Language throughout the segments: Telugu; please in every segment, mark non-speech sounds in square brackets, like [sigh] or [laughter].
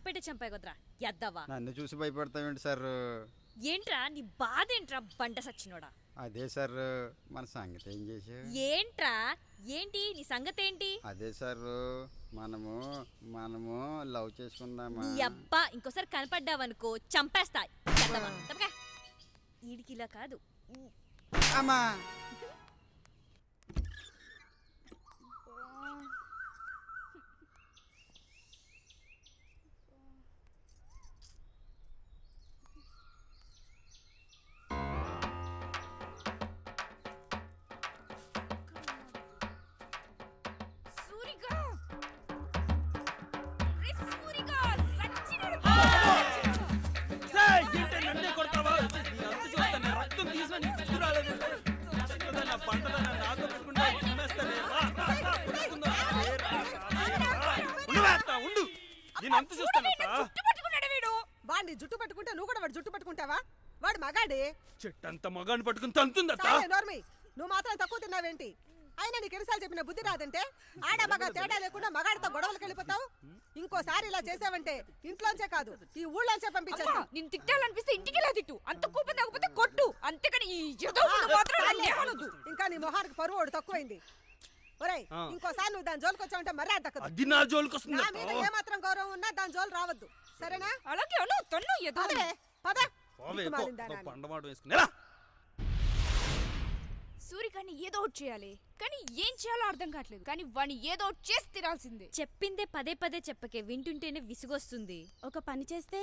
భయపెట్టే చంపాయి కదరా ఎద్దవా. నన్ను చూసి భయపడతావేంటి సార్? ఏంట్రా నీ బాధ ఏంట్రా బంట సచ్చినోడా? అదే సార్ మన సంగతి ఏం చేసావు ఏంట్రా ఏంటి నీ సంగతి ఏంటి అదే సార్ మనము మనము లవ్ చేసుకుందామా? అబ్బా ఇంకోసారి కనపడ్డావనుకో చంపేస్తా. ఈడికి ఇలా కాదు. అమ్మా! ఉండు. దీని అంతు చూస్తాను వాడిని జుట్టు పట్టుకుంటే నువ్వు కూడా వాడు జుట్టు పట్టుకుంటావా? వాడు మగాడే. చెట్టంత మగాన్ని పట్టుకుని నోర్మి. నువ్వు మాత్రం తక్కువ తిన్నావేంటి? అయినా నీకు ఎన్నిసార్లు చెప్పిన బుద్ధి రాదంటే? ఆడ మగ తేడా లేకుండా మగాడితో గొడవలకు వెళ్ళిపోతావు? ఇంకోసారి ఇలా చేసావంటే ఇంట్లోంచే కాదు ఈ ఊళ్ళోంచే పంపించేస్తా నేను తిట్టాలనిపిస్తే ఇంటికి తిట్టు. అంత కోపం తగ్గకపోతే కొట్టు. అంతేకాని ఈ మాత్రం. ఇంకా నీ మొహానికి పరువు ఒకటి తక్కువైంది. ఒరేయ్. ఇంకోసారి నువ్వు దాని జోలికి వచ్చావంటే మర్యాద దక్కదు. అది నా జోలికి వస్తుంది. నా అత్త. మీద ఏమాత్రం గౌరవం ఉన్నా దాని జోలు రావద్దు. సరేనా? అలాగే అను తన్ను ఎదో పద పోవే, పో, సూరికాన్ని ఏదో ఒకటి చేయాలి. కానీ ఏం చేయాలో అర్థం కావట్లేదు. కానీ వాడిని ఏదో ఒకటి చేసి తినాల్సిందే చెప్పిందే పదే పదే చెప్పకే వింటుంటేనే విసుగొస్తుంది. ఒక పని చేస్తే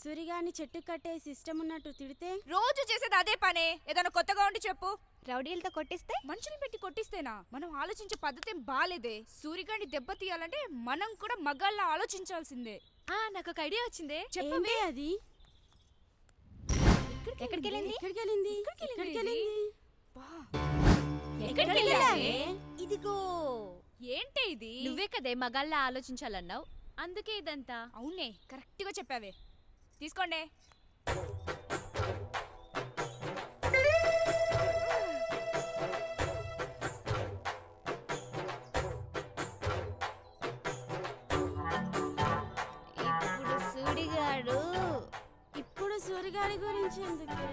సూరిగాని చెట్టు కట్టే సిస్టమ్ ఉన్నట్టు తిడితే? రోజు చేసేది అదే పనే. ఏదైనా కొత్తగా ఉండి చెప్పు. రౌడీలతో కొట్టిస్తే? మనుషులు పెట్టి కొట్టిస్తేనా? మనం ఆలోచించే పద్ధతి బాలేదే. సూరిగాన్ని దెబ్బ తీయాలంటే మనం కూడా మగాళ్ళ ఆలోచించాల్సిందే. ఆ నాకు ఒక ఐడియా వచ్చిందే. చెప్పవే. ఏంటి అది? ఎక్కడికి వెళ్ళింది ఎక్కడికి వెళ్ళింది ఎక్కడికి వెళ్ళింది? ఇదిగో. ఏంటి ఇది? నువ్వే కదే మగాళ్ళ ఆలోచించాలన్నావు. అందుకే ఇదంతా. అవునే కరెక్ట్గా చెప్పావే. తీసుకోండి. ఇప్పుడు సూరిగాడు గురించి ఎందుకే?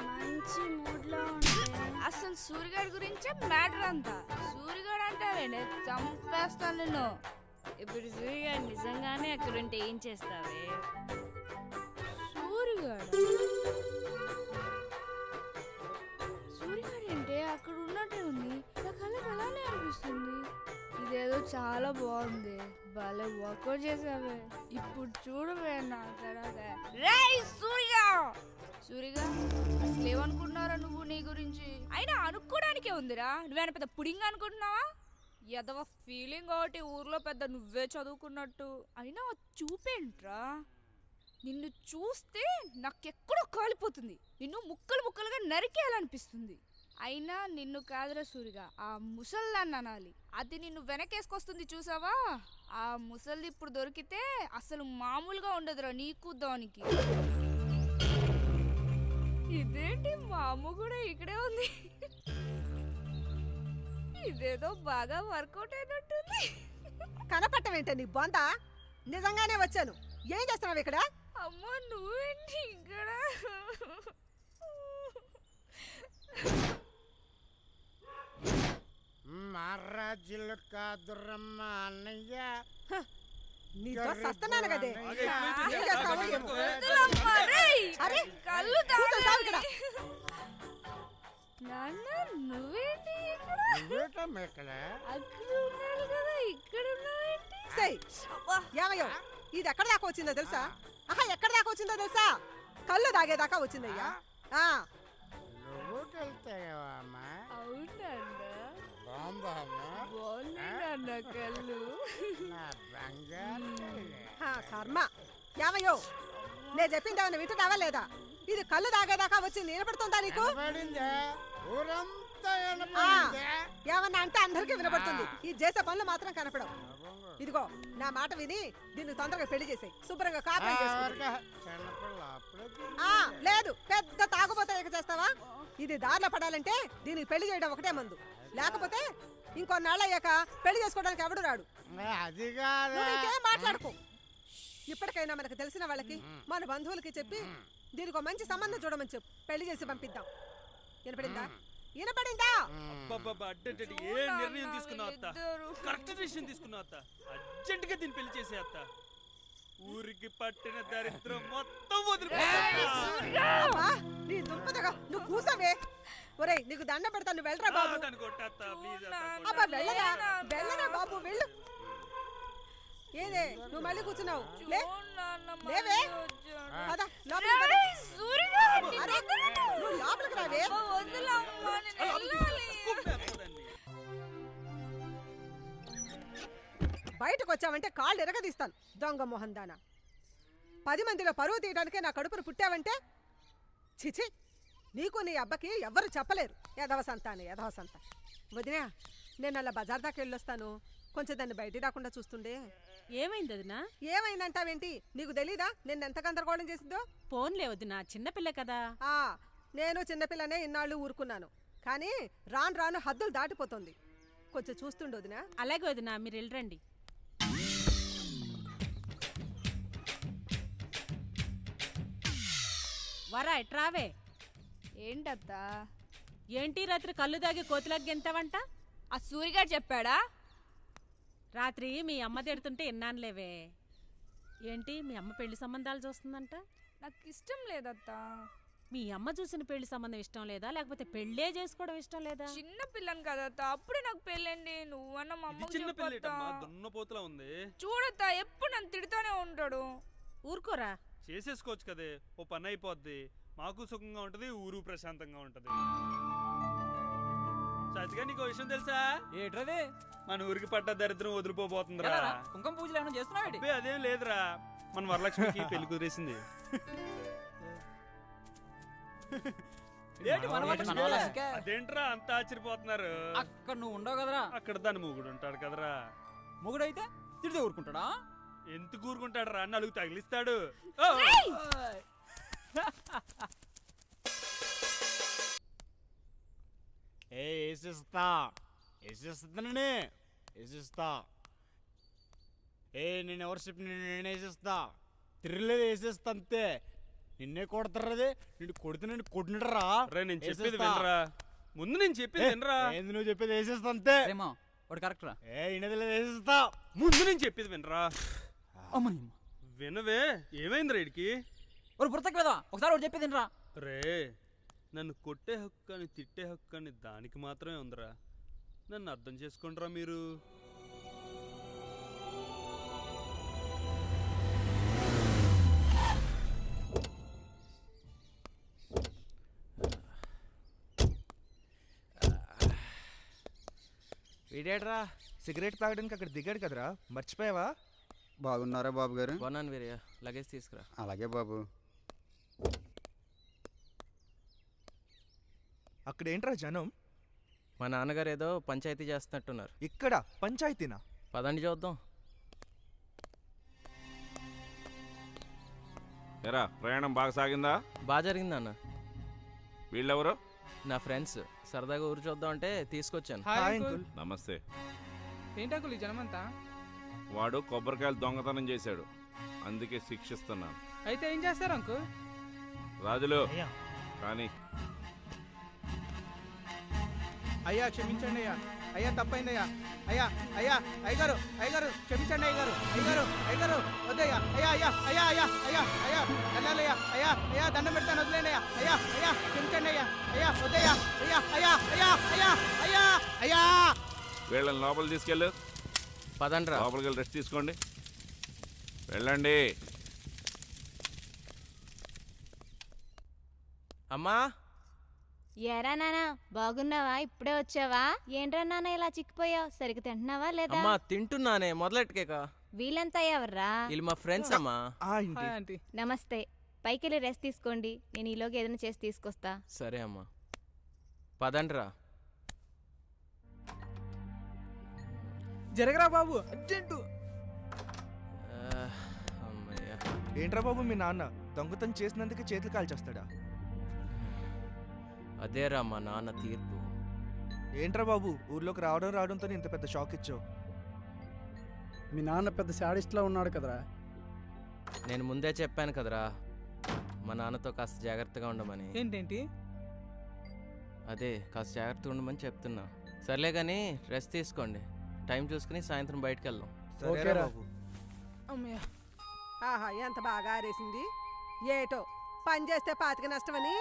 మంచి మూడ్లో ఉంటే అసలు సూరిగాడి గురించే మ్యాటర్ అంతా. సూరిగాడు అంటావేనే చంపేస్తాను నిన్ను. ఇప్పుడు సూర్య నిజంగానే అక్కడుంటే ఏం చేస్తావే? సూరిగాడు? సూరిగాడు అంటే అక్కడ ఉన్నట్టే ఉంది. నా కళ్ళకి అలానే అనిపిస్తుంది. ఇదేదో చాలా బాగుంది. భలే వర్కౌట్ చేసావే. ఇప్పుడు చూడవే నా తర్వాత రేయ్ సూరిగా సూరిగా? అసలు ఏమనుకుంటున్నారా నువ్వు నీ గురించి? అయినా అనుకోవడానికే ఉందిరా. నువ్వేనా పెద్ద పుడింగ్ అనుకుంటున్నావా? ఎదవ ఫీలింగ్ ఒకటి ఊర్లో పెద్ద నువ్వే చదువుకున్నట్టు. అయినా చూపేంట్రా? నిన్ను చూస్తే నాకెక్కడో కాలిపోతుంది. నిన్ను ముక్కలు ముక్కలుగా నరికేయాలనిపిస్తుంది. అయినా నిన్ను కాదురా సూరిగా ఆ ముసల్దాన్ని అనాలి. అది నిన్ను వెనకేసుకొస్తుంది చూసావా? ఆ ముసల్ది ఇప్పుడు దొరికితే అసలు మామూలుగా ఉండదురా నీకు దానికి ఇదేంటి? మా అమ్మ కూడా ఇక్కడే ఉంది. ఇదేదో బాగా వర్కౌట్ అయినట్టుంది. కనపట్టమేంటే నీ బొంద నిజంగానే వచ్చాను. ఏం చేస్తున్నావు ఇక్కడ? అమ్మో నువ్వేంటి ఇక్కడ? మహారాజులు కాదురమ్మ అన్నయ్య. నీతో సస్తున్నాను కదే. బాగా ఎక్కువైపోయింది. ఏం చేస్తావో? బాగా ఏమో. ఎక్కువే. వదలమ్మా, రేయ్. అరే, కళ్ళు కూర్చో, సావు ఇక్కడ. నాన్న నువ్వేంటి ఇక్కడ? నువ్వేటమ్మ ఇక్కడ? అక్కడ ఉన్నాను కదా ఇక్కడ ఉన్నావేంటి? సేయ్ అబ్బా, ఏమయ్యో ఇది ఎక్కడ దాకా వచ్చిందో తెలుసా? ఆహా ఎక్కడ దాకా వచ్చిందో తెలుసా? కళ్ళు దాగేదాకా వచ్చిందయ్యా. ఆ? నువ్వు వెళ్తావా అమ్మ. నాన్న కళ్ళు. కర్మ. ఏమయ్యో నేను చెప్పింది ఏమైనా వింటున్నావా లేదా? ఇది కళ్ళు దాగేదాకా వచ్చింది. వినపడుతుందా నీకు? ఏమన్నా అంటే అందరికీ వినపడుతుంది. ఈ చేసే పనులు మాత్రం కనపడవు. ఇదిగో నా మాట విని దీన్ని తొందరగా పెళ్ళి చేసేయ్. శుభ్రంగా ఆ లేదు. పెద్ద తాగుబోతే చేస్తావా? ఇది దారిలో పడాలంటే దీనికి పెళ్ళి చేయడం ఒకటే మందు. లేకపోతే ఇంకొన్నాళ్ళు అయ్యాక పెళ్ళి చేసుకోవడానికి ఎవడు రాడు? అది కాదు. నువ్వు ఇంకేం మాట్లాడుకో. ఇప్పటికైనా మనకు తెలిసిన వాళ్ళకి మన బంధువులకి చెప్పి దీనికి మంచి సంబంధం చూడమని చెప్పు. పెళ్ళి చేసి పంపిద్దాం. వినపడిందా? వినపడిందా? అబ్బబ్బబ్బా, అడ్డడ్డడ్డ, ఏ నిర్ణయం తీసుకున్నావు అత్త? కరెక్ట్ డిసిషన్ తీసుకున్నావు అత్త. అర్జెంట్గా దీన్ని పెళ్ళి చేసే అత్త. ఊరికి పట్టిన దరిద్రం మొత్తం వదిలిపోతా అమ్మా, నీ దుంపదగా. నువ్వు కూసవే. ఒరేయ్ నీకు దండ పెడతా నువ్వు వెళ్ళరా బాబు? దాన్ని కొట్టేత్త ప్లీజ్ అబ్బా వెళ్ళరా? వెళ్ళరా బాబు వెళ్ళు. ఏదే నువ్వు మళ్ళీ కూర్చున్నావు? లే. లేవే. అరే, నువ్వు లోపలికి రావే బయటకు వచ్చావంటే కాళ్ళు ఎరగదీస్తాను దొంగ మొహం దానా పది మందిలో పరువు తీయడానికే నా కడుపును పుట్టావంటే? చిచి నీకు నీ అబ్బకి ఎవ్వరు చెప్పలేరు. యధవ సంత అని యధవ సంత వదినా నేను అలా బజార్ దాకా వెళ్ళొస్తాను. కొంచెం దాన్ని బయటికి రాకుండా చూస్తుండే. ఏమైంది వదినా? ఏమైందంటావేంటి? నీకు తెలీదా? నేను ఎంత గందరగోళం చేసిందో? ఫోన్లే వదినా చిన్నపిల్ల కదా. ఆ నేను చిన్నపిల్లనే ఇన్నాళ్ళు ఊరుకున్నాను. కానీ రాను రాను హద్దులు దాటిపోతుంది. కొంచెం చూస్తుండు వదినా. అలాగే వదినా మీరు వెళ్ళరండి. వరా ఎట్రావే ఏంటత్తా? ఏంటి రాత్రి కళ్ళు దాగి కోతిలాగా గెంతావంట? ఆ సూరిగారు చెప్పాడా? రాత్రి మీ అమ్మ తిడుతుంటే విన్నానులేవే ఏంటి మీ అమ్మ పెళ్ళి సంబంధాలు చూస్తుందంట? నాకు ఇష్టం లేదత్తా. మీ అమ్మ చూసిన పెళ్ళి సంబంధం ఇష్టం లేదా? లేకపోతే పెళ్ళే చేసుకోవడం ఇష్టం లేదా? చిన్న పిల్లని కదత్తా. అప్పుడే నాకు పెళ్ళండి. నువ్వన్న మా చిన్న దున్నపోతులా ఉంది. చూడత్తా ఎప్పుడు నన్ను తిడుతూనే ఉంటాడు. ఊరుకోరా. చేసేసుకోవచ్చు కదే. ఓ పని అయిపోద్ది. మాకు సుఖంగా ఉంటది ఊరు ప్రశాంతంగా ఉంటది. సత్తిగా నీకు విషయం తెలుసా? ఏట్రది? మన ఊరికి పడ్డ దరిద్రం వదిలిపోబోతుందిరా? కుంకుమ పూజలు ఏమైనా చేస్తున్నావు అదేం లేదురా. మన వరలక్ష్మికి [laughs] పెళ్ళి కుదిరేసింది? అదేంట్రా అంత ఆశ్చర్యపోతున్నారు. అక్కడ నువ్వు ఉండవు కదరా. అక్కడ దాని మూగుడు ఉంటాడు కదరా. మొగుడైతే తిడితే ఊరుకుంటాడా? ఎంత కూరుకుంటాడు రా నలుగు తగిలిస్తాడు! ఏ వేసిస్తా వేసిస్తానని వేసిస్తా ఏ నేను ఎవరు చెప్పి నేను వేసిస్తా తిరగలేదు వేసేస్తా అంతే. నిన్నే కొడతారది నిన్ను కొడితే నేను కొట్టినరా రే నేను చెప్పేది వినరా. ముందు నేను చెప్పేది వినరా. ఏంది నువ్వు చెప్పేది వేసేస్తా అంతే. ఏమో వాడు కరెక్ట్ రా. ఏ ఇనది లేదు వేసేస్తా ముందు నేను చెప్పేది వినరా. అమ్మని వినవే ఏమైంది రేడికి ఒక పుస్తక కదా ఒకసారి వాడు చెప్పేది రా రే నన్ను కొట్టే హక్కు అని తిట్టే హక్కు అని దానికి మాత్రమే ఉందిరా. నన్ను అర్థం చేసుకుంటారా మీరు? వీడేట్రా? సిగరెట్ తాగడానికి అక్కడ దిగాడు కదరా. మర్చిపోయావా? బాగున్నారా బాబు గారు కొన్నాను వీరయ్య. లగేజ్ తీసుకురా. అలాగే బాబు. అక్కడ ఏంట్రా జనం? మా నాన్నగారు ఏదో పంచాయతీ చేస్తున్నట్టున్నారు. ఇక్కడ పంచాయతీనా? పదండి చూద్దాం. ఎరా ప్రయాణం బాగా సాగిందా? బాగా జరిగింది అన్న. వీళ్ళెవరు? నా ఫ్రెండ్స్. సరదాగా ఊరు చూద్దాం అంటే తీసుకొచ్చాను. Hi uncle. నమస్తే. ఏంటకులు ఈ జనమంతా? వాడు కొబ్బరికాయలు దొంగతనం చేశాడు. అందుకే శిక్షిస్తున్నాను. అయితే ఏం చేస్తారు అంకుల్? రాజులు కానీ అయ్యా క్షమించండి అయ్యా అయ్యా తప్పైందయ్యా అయ్యా అయ్యా అయ్యగారు అయ్యగారు క్షమించండి అయ్యగారు అయ్యగారు అయ్యగారు వద్దయ్యా అయ్యా అయ్యా అయ్యా అయ్యా అయ్యా అయ్యా వెళ్ళాలయ్యా అయ్యా అయ్యా దండం పెడతాను వదిలేండి అయ్యా అయ్యా అయ్యా క్షమించండి అయ్యా అయ్యా వద్దయ్యా అయ్యా అయ్యా అయ్యా అయ్యా అయ్యా అయ్యా వీళ్ళని లోపల తీసుకెళ్ళు పదండి లోపలికి వెళ్ళి రెస్ట్ తీసుకోండి వెళ్ళండి అమ్మా. ఏరా నానా బాగున్నావా? ఇప్పుడే వచ్చావా? ఏంట్రా నాన్న ఇలా చిక్కిపోయావు? సరిగ్గా తింటున్నావా లేదా? అమ్మా తింటున్నానే. మొదలెట్టుకేక. వీళ్ళంతా ఎవర్రా? వీళ్ళు మా ఫ్రెండ్స్ అమ్మా. ఆ ఇంటి నమస్తే. పైకి వెళ్ళి రెస్ట్ తీసుకోండి. నేను ఈలోకి ఏదైనా చేసి తీసుకొస్తా. సరే అమ్మా. పదండి రా జరగరా బాబు? అర్జెంటు. ఏంట్రా బాబు మీ నాన్న? దొంగతనం చేసినందుకు చేతులు కాల్చేస్తాడా? అదేరా మా నాన్న తీర్పు. ఏంట్రా బాబు? ఊర్లోకి రావడం రావడంతో ఇంత పెద్ద షాక్ ఇచ్చావు. మీ నాన్న పెద్ద శాడిస్ట్లా ఉన్నాడు కదరా. నేను ముందే చెప్పాను కదరా మా నాన్నతో కాస్త జాగ్రత్తగా ఉండమని. ఏంటేంటి? అదే కాస్త జాగ్రత్తగా ఉండమని చెప్తున్నా. సర్లే కానీ రెస్ట్ తీసుకోండి. టైం చూసుకుని సాయంత్రం బయటకు వెళ్దాం సరేరా బాబు. అమ్మయ్య. ఆహా ఎంత బాగా ఆరేసింది. ఏటో? పని చేస్తే పాతిక నష్టమని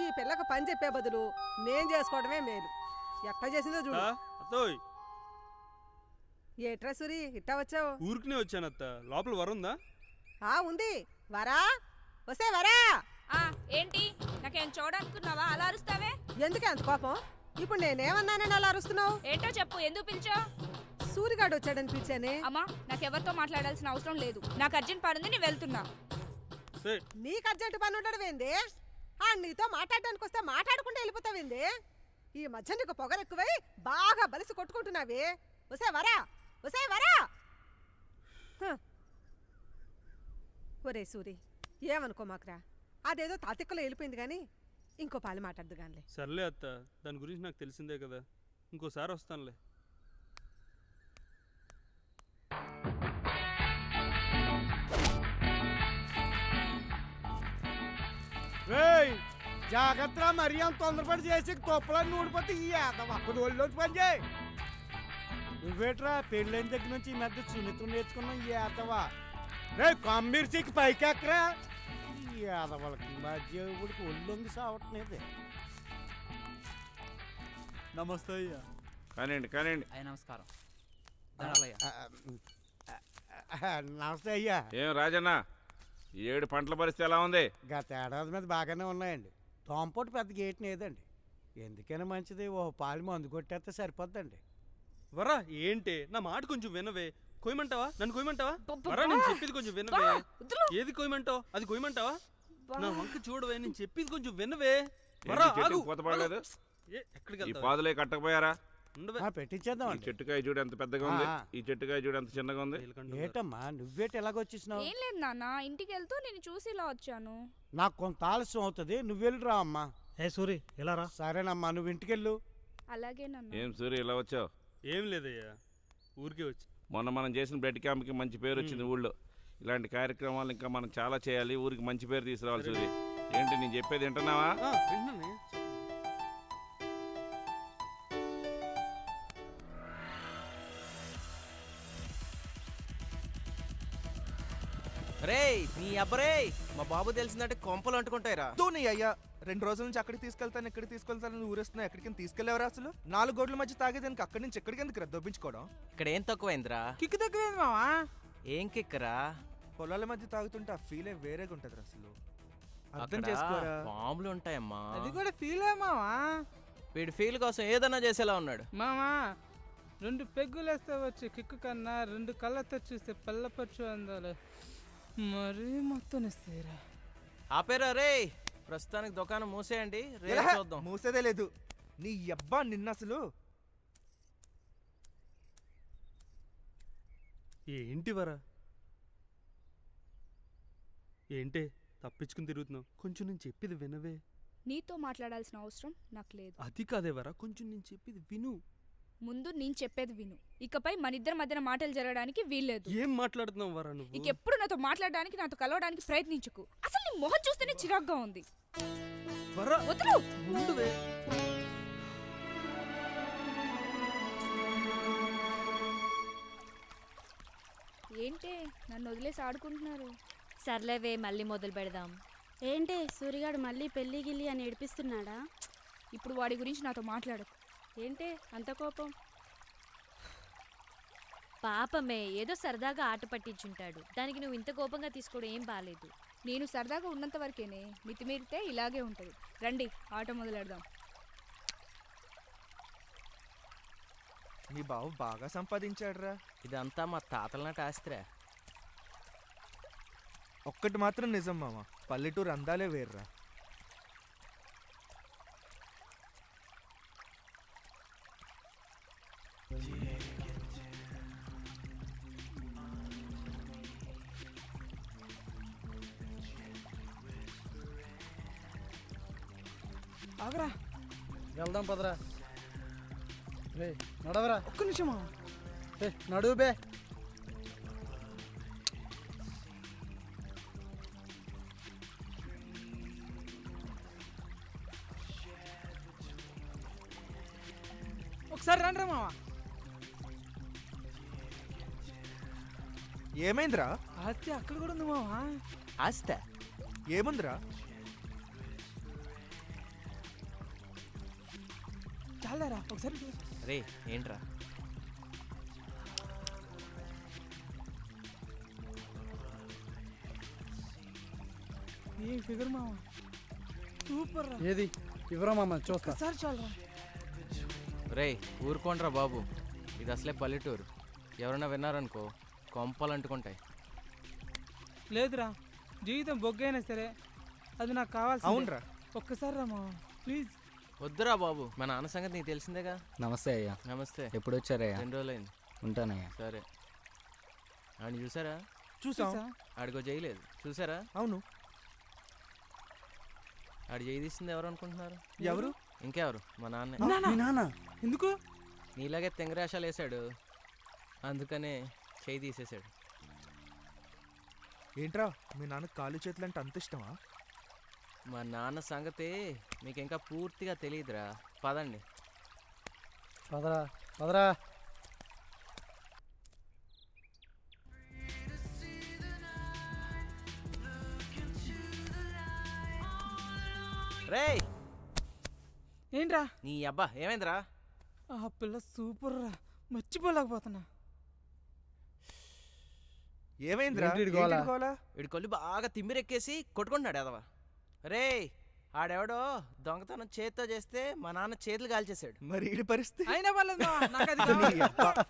ఈ పిల్లకు పని చెప్పే బదులు నేను చేసుకోవడమే మేలు. ఎట్లా చేసిందో చూడు. అత్తోయ్. ఏట్రా సూరి ఇట్టా వచ్చావు? ఊరికినే వచ్చానత్త లోపల వరుందా ఆ ఉంది. వరా? వసే వరా. ఆ ఏంటి? నాకేం చూడనుకున్నావా? అలా అరుస్తావే? ఎందుకే అంత కోపం? ఇప్పుడు నేనేమన్నానని అలా అరుస్తున్నావు? ఏంటో చెప్పు ఎందుకు పిలిచావు? సూరిగాడు వచ్చాడని పిలిచానే. అమ్మా నాకెవరితో మాట్లాడాల్సిన అవసరం లేదు. నాకు అర్జెంట్ పని ఉంది నేను వెళ్తున్నా. నీకు అర్జెంట్ పని ఉండడం ఏంది? ఆ నీతో మాట్లాడడానికి వస్తే మాట్లాడకుండా వెళ్ళిపోతావేంది ఈ మధ్య నీకు పొగరెక్కువై బాగా బలిసి కొట్టుకుంటున్నావి. వసే వరా వసే వరా. ఒరే సూరి ఏమనుకో మాకురా? అదేదో తాతిక్కలో వెళ్ళిపోయింది కానీ ఇంకో పాలు మాట్లాడదు గానిలే సర్లే అత్త దాని గురించి నాకు తెలిసిందే కదా. ఇంకోసారి వస్తానులే. జాగ్రత్త మరీ అంత తొందరపడి చేసి తొప్పలని ఊడిపోతే ఈ కొద్ది ఒళ్ళోంచి పని చేయి. నువ్వేట్రా పెళ్ళైన దగ్గర నుంచి ఈ మధ్య సున్నితం నేర్చుకున్నావు ఈ ఏదవా రే కమ్మిర్చికి పైకి ఎక్కరా ఈ ఏదవాళ్ళకి మధ్య ఊడికి ఒళ్ళొంగి సావట్లేదు. నమస్తే అయ్యా. కానివ్వండి కానివ్వండి. అయ్య నమస్కారం. ధనాలయ్య. నమస్తే అయ్యా. ఏం రాజన్న ఈ ఏడు పంటల పరిస్థితి ఎలా ఉంది? గత ఏడాది మీద బాగానే ఉన్నాయండి. తోంపోటు పెద్ద గేట్ లేదండి ఎందుకైనా మంచిది ఓ పాలు మందు కొట్టేస్తే సరిపోద్దండి. వరా ఏంటి? నా మాట కొంచెం వినవే. కొయ్యమంటావా? నన్ను కొయ్యమంటావా? వరా నేను చెప్పేది కొంచెం వినవే. ఏది కొయ్యమంటావు? అది కొయ్యమంటావా? నా వంక చూడవే నేను చెప్పేది కొంచెం వినవే. వరా ఆగు, ఎక్కడికి పాదులే కట్టకపోయారా? పెట్టించేద్దామండి. చెట్టుకాయ చూడు ఎంత పెద్దగా ఉంది. ఈ చెట్టుకాయ చూడు ఎంత చిన్నగా ఉంది. ఏటమ్మా నువ్వేటి ఎలాగొచ్చేసినావు ఏం లేదు నాన్న ఇంటికి వెళ్తూ నేను చూసి ఇలా వచ్చాను. నాకు కొంత ఆలస్యం అవుతుంది నువ్వు వెళ్ళిరా అమ్మా. ఏ సూరి ఇలా రా. సరేనమ్మా నువ్వు ఇంటికెళ్ళు. అలాగే నాన్న. ఏం సూర్య ఇలా వచ్చావు? ఏం లేదయ్యా ఊరికే వచ్చి. మొన్న మనం చేసిన బ్లడ్ క్యాంప్కి మంచి పేరు వచ్చింది ఊళ్ళో. ఇలాంటి కార్యక్రమాలు ఇంకా మనం చాలా చేయాలి ఊరికి మంచి పేరు తీసుకురావాలి సూర్య ఏంటి నేను చెప్పేది వింటున్నావా? రేయ్ నీ అబ్బరేయ్ మా బాబు తెలిసిందంటే కొంపలు అంటుకుంటాయిరా. తూని అయ్యా రెండు రోజుల నుంచి అక్కడికి తీసుకెళ్తాను ఇక్కడికి తీసుకెళ్తాను ఊరేస్తున్నా ఎక్కడికి తీసుకెళ్ళేవరా అసలు? నాలుగు గోడ్ల మధ్య తాగేదానికి అక్కడి నుంచి ఎక్కడికి ఎందుకు దొబ్బించుకోవడం? ఇక్కడ ఏం తక్కువైందిరా? కిక్కు తక్కువేంది మావా? ఏం కిక్కరా? పొలాల మధ్య తాగుతుంటే ఆ ఫీలే వేరేగా ఉంటది అసలు. అర్థం చేసుకోరా? పాములు ఉంటాయమ్మా. అది కూడా ఫీల్ మావా? వీడి ఫీల్ కోసం ఏదన్నా చేసేలా ఉన్నాడు. మామా రెండు పెగ్గులేస్తే వచ్చి కిక్కు కన్నా రెండు కళ్ళతో చూస్తే పల్లపచ్చు అందాలి. మరీ మొత్తం ఇస్తాయిరా ఆపేరా రే. ప్రస్తుతానికి దుకాణం మూసేయండి. రేపు? చూద్దాం. మూసేదే లేదు. నీ అబ్బా నిన్న అసలు. ఏంటి వరా? ఏంటే తప్పించుకుని తిరుగుతున్నావు? కొంచెం నేను చెప్పేది వినవే. నీతో మాట్లాడాల్సిన అవసరం నాకు లేదు. అది కాదే వరా కొంచెం నేను చెప్పేది విను. ముందు నేను చెప్పేది విను. ఇకపై మన ఇద్దరి మధ్యన మాటలు జరగడానికి వీల్లేదు. ఏం మాట్లాడుతున్నావు వరా నువ్వు? ఇంకెప్పుడు నాతో మాట్లాడడానికి నాతో కలవడానికి ప్రయత్నించుకు. అసలు నీ మొహం చూస్తేనే చిరాగ్గా ఉంది. వరా. వదులు. ఉండువే ఏంటే నన్ను వదిలేసి ఆడుకుంటున్నారు? సర్లేవే మళ్ళీ మొదలు పెడదాం. ఏంటి సూరిగాడు మళ్ళీ పెళ్ళి గిల్లి అని ఏడిపిస్తున్నాడా? ఇప్పుడు వాడి గురించి నాతో మాట్లాడకు. ఏంటి అంత కోపం? పాపమే ఏదో సరదాగా ఆట పట్టించుంటాడు. దానికి నువ్వు ఇంత కోపంగా తీసుకోవడం ఏం బాలేదు. నేను సరదాగా ఉన్నంత వరకేనే. మితిమీరితే ఇలాగే ఉంటుంది. రండి ఆట మొదలెడదాం. మీ బావ బాగా సంపాదించాడురా. ఇదంతా మా తాతల నాటి ఆస్తిరా. ఒక్కటి మాత్రం నిజం మామ. పల్లెటూరు అందాలే వేర్రా. ఆగరా. వెళ్దాం పదరా. రే నడవరా. ఒక్క నిమిషమా? ఏ నడువు బే. ఒకసారి రండి మావా. ఏమైందిరా? ఆస్తి అక్కడ కూడా ఉంది మావా. ఆస్త? ఏముందిరా? రే ఏంట్రా? ఏం ఫిగర్ మావా సూపర్ రా. ఏది? ఇవ్వరా మామ చూస్తా. ఒకసారి చాలరా. రే ఊరుకోండ్రా బాబు. ఇది అసలే పల్లెటూరు. ఎవరైనా విన్నారనుకో కొంపలు అంటుకుంటాయి. లేదురా జీవితం బొగ్గైనా సరే అది నాకు కావాల్సి అవునరా. ఒక్కసారి రా మావా ప్లీజ్. వద్దురా బాబు. మా నాన్న సంగతి నీకు తెలిసిందేగా? నమస్తే అయ్యా. నమస్తే. ఎప్పుడు వచ్చారయ్యా రెండు రోజులైంది. ఉంటానయ్యా. సరే. ఆడిని చూసారా? చూసాం? ఆడికో చేయలేదు చూసారా? అవును. ఆడి చేయి తీసింది ఎవరు అనుకుంటున్నారు? ఎవరు? ఇంకెవరు? మా నాన్నే. నాన్న. ఎందుకు? నీలాగే తెంగరేషాలు వేసాడు అందుకనే చేయి తీసేశాడు. ఏంట్రా మీ నాన్న కాలు చేతులు అంటే అంత ఇష్టమా? మా నాన్న సంగతి మీకు ఇంకా పూర్తిగా తెలియదురా పదండి. పదరా పదరా. రేయ్! ఏంట్రా? నీ అబ్బా ఏమైందిరా? ఆ పిల్ల సూపర్ రా మర్చిపోలేకపోతున్నా. ఏమైందిరా? ఏంటి ఈడి గోల? వీడి బాగా తిమ్మిరెక్కేసి కొట్టుకుంటున్నాడు అదవా రే ఆడెవడో దొంగతనం చేత్తో చేస్తే మా నాన్న చేతులు కాల్చేశాడు మరి ఈడి పరిస్థితి? అయినా పర్లేదు మావా, నాకు అది నీ కావాలి.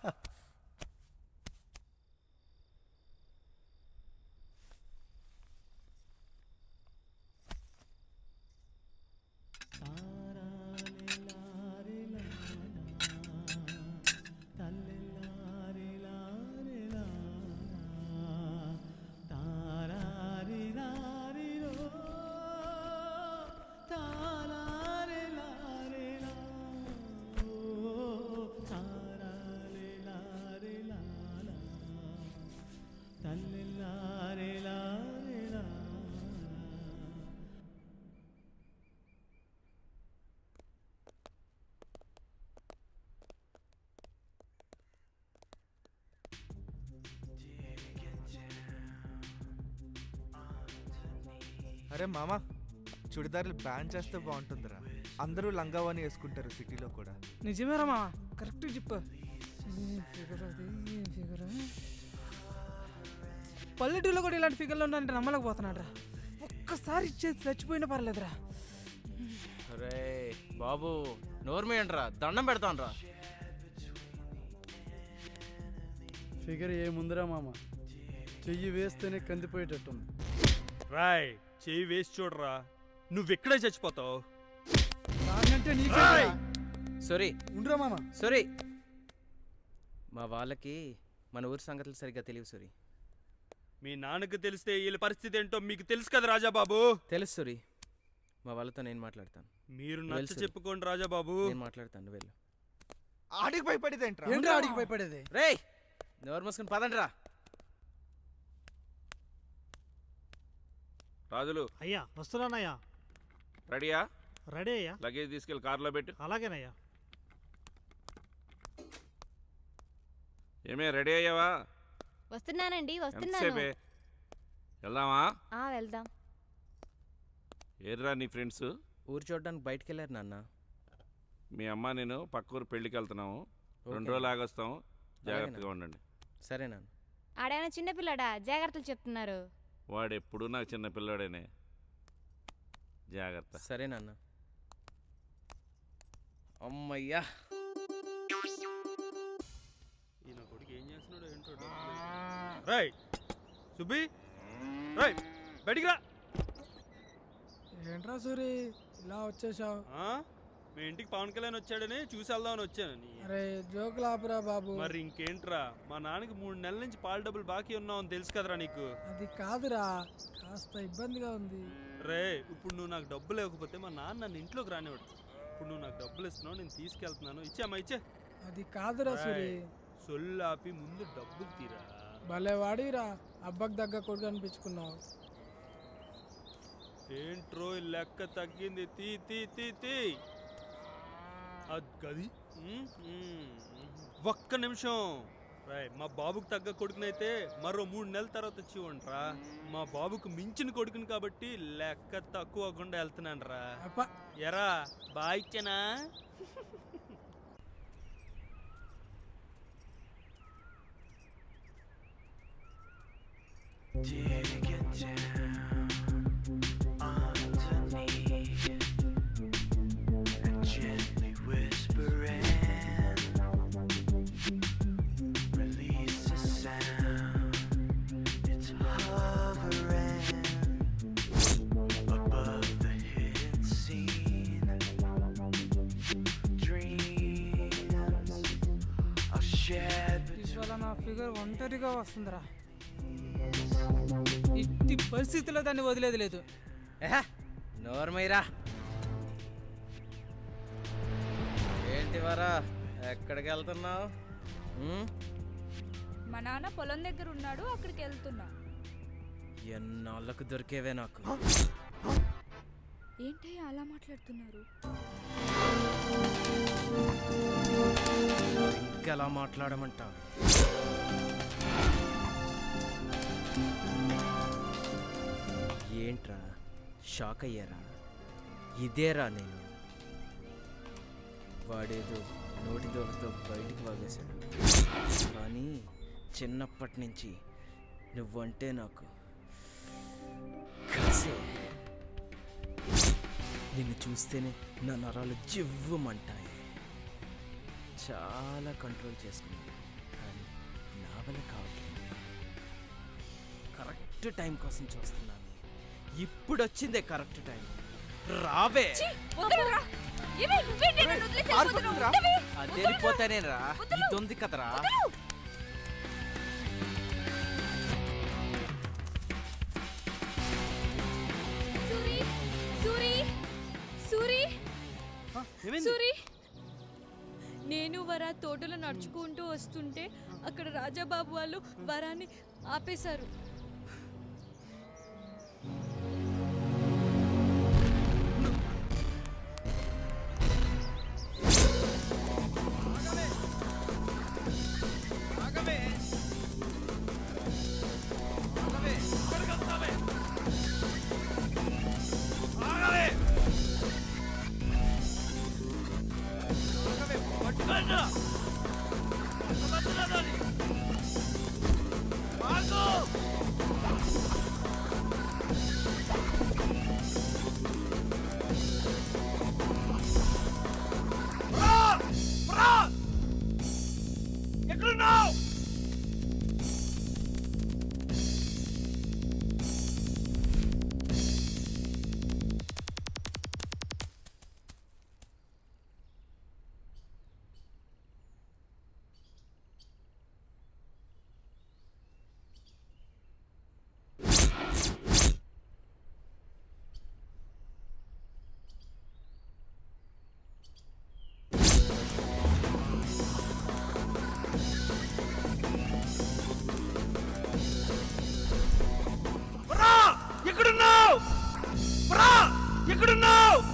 అరే మామ చుడిదార్లు బ్యాన్ చేస్తే బాగుంటుందిరా. అందరూ లంగావాని వేసుకుంటారు సిటీలో కూడా. నిజమేరా మావా కరెక్ట్ చెప్పు. ఏం ఫిగర్ అది ఏం ఫిగర్ పల్లెటూరులో కూడా ఇలాంటి ఫిగర్లు ఉన్నాయంటే నమ్మలేకపోతున్నాడు రా ఒక్కసారి ఇచ్చేది చచ్చిపోయినా పర్లేదురా. రే బాబు నోర్మేయండిరా దండం పెడతానురా. ఫిగర్ ఏముందిరా మామ? చెయ్యి వేస్తేనే కందిపోయేటట్టుంది. రాయ్ చెయ్యి వేసి చూడరా. నువ్వెక్కడే చచ్చిపోతావు? నాన్నంటే నీకే రాయ్! సారీ. ఉండరా మామ. సారీ. మా వాళ్ళకి మన ఊరి సంగతులు సరిగ్గా తెలియవు సూరి. మీ నాన్నకు తెలిస్తే వీళ్ళ పరిస్థితి ఏంటో మీకు తెలుసు కదా రాజాబాబు? తెలుసు సూరి. మా వాళ్ళతో నేను మాట్లాడతాను. మీరు నచ్చ చెప్పుకోండి రాజాబాబు. నేను మాట్లాడతాను నువ్వు వెళ్ళు. ఆడికి భయపడేదేంట్రా? ఏంట్రా ఆడికి భయపడేది? రే నోరు మూసుకుని పదండి రా రాజులు. అయ్యా వస్తున్నానయ్యా. రెడీయా? రెడీ అయ్యా. లగేజ్ తీసుకెళ్ళి కార్లో పెట్టు. అలాగేనయ్యా. ఏమే రెడీ అయ్యావా? వస్తున్నానండి వస్తున్నాను. ఎంతసేపే? వెళ్దామా? ఆ వెళ్దాం. ఏర్రా నీ ఫ్రెండ్స్? ఊరు చూడడానికి బయటికి వెళ్ళారు నాన్న. మీ అమ్మ నేను పక్క ఊరు పెళ్ళికి వెళ్తున్నాము. రెండు. రోజులు ఆగొస్తాం జాగ్రత్తగా? ఉండండి. సరే నాన్న. ఆడేమైనా చిన్నపిల్లడా జాగ్రత్తలు చెప్తున్నారు. వాడు ఎప్పుడు నాకు చిన్న పిల్లాడేనే. జాగ్రత్త. సరే నాన్న. అమ్మయ్యా. ఈయన కొడుకు ఏం చేస్తున్నాడు ఏంటో రాయ్ సుబ్బి రాయ్ బయటికి రా. ఏంట్రా సూరి ఇలా వచ్చేసావు? ఆ? మీ ఇంటికి పవన్ కళ్యాణ్ వచ్చాడని చూసి వెళ్దామని వచ్చాను. నీ- అరే జోకులు ఆపురా బాబు. మరి ఇంకేంట్రా? మా నాన్నకి మూడు నెలల నుంచి పాల డబ్బులు బాకీ ఉన్నావని తెలుసు కదరా నీకు. అది కాదురా కాస్త ఇబ్బందిగా ఉంది. రే ఇప్పుడు నువ్వు నాకు డబ్బులు ఇవ్వకపోతే మా నాన్న నన్ను ఇంట్లోకి రానివాడు ఇప్పుడు నువ్వు నాకు డబ్బులు ఇస్తున్నావు నేను తీసుకెళ్తున్నాను. ఇచ్చామా ఇచ్చే. అది కాదురా సూరి. సొల్లు ఆపి ముందు డబ్బులు తీరా. భలే వాడిరా అబ్బకు దగ్గర కొడుకు అనిపించుకున్నావు. ఏంట్రో ఈ లెక్క తగ్గింది? తీ తీ తీ తీ. అది ఒక్క నిమిషం. రాయ్ మా బాబుకు తగ్గ కొడుకునైతే మరో మూడు నెలల తర్వాత వచ్చి ఉండరా మా బాబుకు మించిన కొడుకుని కాబట్టి లెక్క తక్కువ అవ్వకుండా వెళ్తున్నాను రా. ఎరా బాగా ఇచ్చానా? Gently ఫిగర్ ఒంటరిగా వస్తుందిరా. ఇట్టి పరిస్థితిలో దాన్ని వదిలేదు లేదు. నోర్మైరా ఏంటి వరా ఎక్కడికి వెళ్తున్నావు? మా నాన్న పొలం దగ్గర ఉన్నాడు అక్కడికి వెళ్తున్నా. ఎన్నాళ్ళకు దొరికేవే నాకు? ఏంటయ్యా అలా మాట్లాడుతున్నారు? ఇంకెలా మాట్లాడమంటావు? ఏంట్రా షాక్ అయ్యారా? ఇదేరా నేను. వాడేదో నోటి దోలతో బయటికి వాగేశాడు. కానీ చిన్నప్పటి నుంచి నువ్వంటే నాకు కసే నిన్ను చూస్తేనే నా నరాలు జివ్వమంటాయి. చాలా కంట్రోల్ చేసుకున్నాను కానీ నా వల్ల కావట్లేదు. కరెక్ట్ టైం కోసం చూస్తున్నాను. ఇప్పుడు వచ్చిందే కరెక్ట్ టైం. రావే. అది వెళ్ళిపోతానే రా. ఇది ఉంది కదరా. సూరి నేను వరా తోటలో నడుచుకుంటూ వస్తుంటే అక్కడ రాజాబాబు వాళ్ళు వరాన్ని ఆపేశారు. Grenal!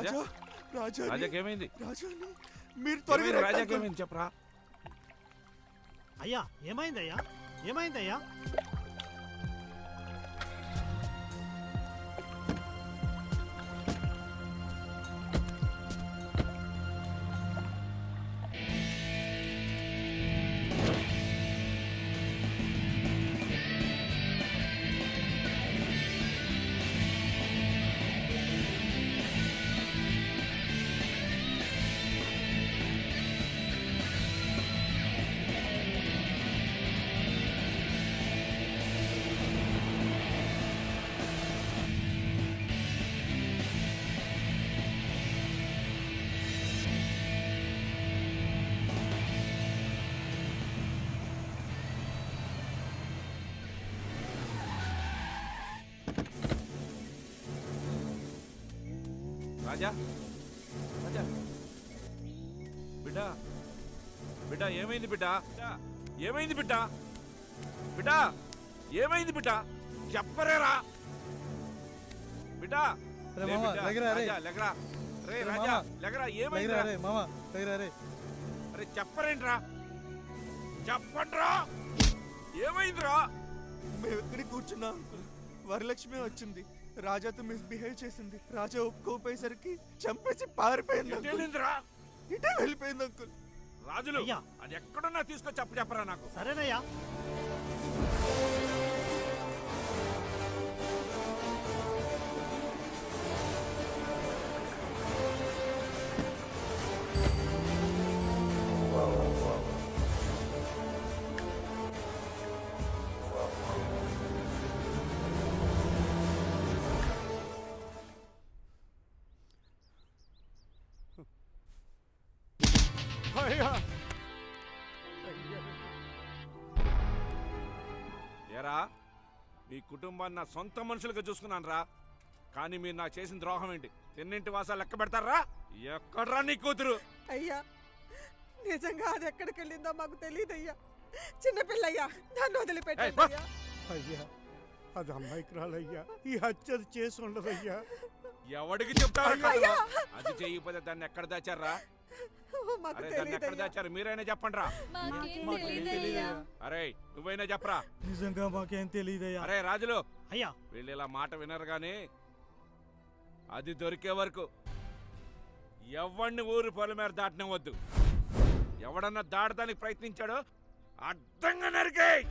రాజా రాజా రాజాకి ఏమైంది రాజాని మీరు త్వరగా ఏమైంది? రండి, రాజాకి అంకుల్. ఏమైంది చెప్పరా అయ్యా ఏమైందయ్యా ఏమైందయ్యా రాజా. రాజా. బిడ్డ. బిడ్డ ఏమైంది బిడ్డ? ఏమైంది బిడ్డ? బిడ్డ ఏమైంది బిడ్డ? చెప్పరేరా బిడ్డ. రే లే మామ, బిడ్డ, లెగరా రే. రాజా, లెగరా. రే రే రాజా మామ. లెగరా ఏమైంది దగ్గర రే మామ దగ్గర రే అరే చెప్పరేంట్రా. చెప్పండ్రా. ఏమైందిరా? మేము ఎక్కడికి కూర్చున్నా. వరలక్ష్మి వచ్చింది. రాజాతో మిస్బిహేవ్ చేసింది. రాజా ఒప్పుకోపోయేసరికి చంపేసి పారిపోయింది ఇటే వెళ్ళిపోయింది అంకుల్ రాజులు అయ్యా. అది ఎక్కడున్నా తీసుకొచ్చి చెప్పు చెప్పరా నాకు. సరేనయ్యా. ఏరా మీ కుటుంబాన్ని నా సొంత మనుషులుగా చూసుకున్నాను రా. కానీ మీరు నాకు చేసిన ద్రోహం ఏంటి? తిన్నింటి వాసాలు లెక్క పెడతారా? ఎక్కడ్రా నీ కూతురు? అయ్యా నిజంగా అది ఎక్కడికి వెళ్ళిందో మాకు తెలియదయ్యా చిన్నపిల్లయ్యా దాన్ని వదిలిపెట్టండి అయ్యా. అయ్యా అది అమ్మాయికి రాలయ్యా. ఈ హత్య చేసి ఉండదయ్యా. ఎవడికి చెప్తారు అయ్యా! అది చేయకపోతే దాన్ని ఎక్కడ దాచారా? మాకు అరే దాన్ని ఎక్కడ తెలియదయ్యా దాచారు? మీరైనా చెప్పండి రా మాకేం తెలీదయ్యా. అరే నువ్వైనా చెప్పరా? నిజంగా మాకేం తెలియదయ్యా అరే రాజులు. అయ్యా. వీళ్ళు ఇలా మాట వినరు గాని అది దొరికే వరకు ఎవడిని ఊరు పొల మీద దాటనివ్వద్దు. ఎవడన్నా దాటడానికి ప్రయత్నించాడో అడ్డంగా నరికేయ్!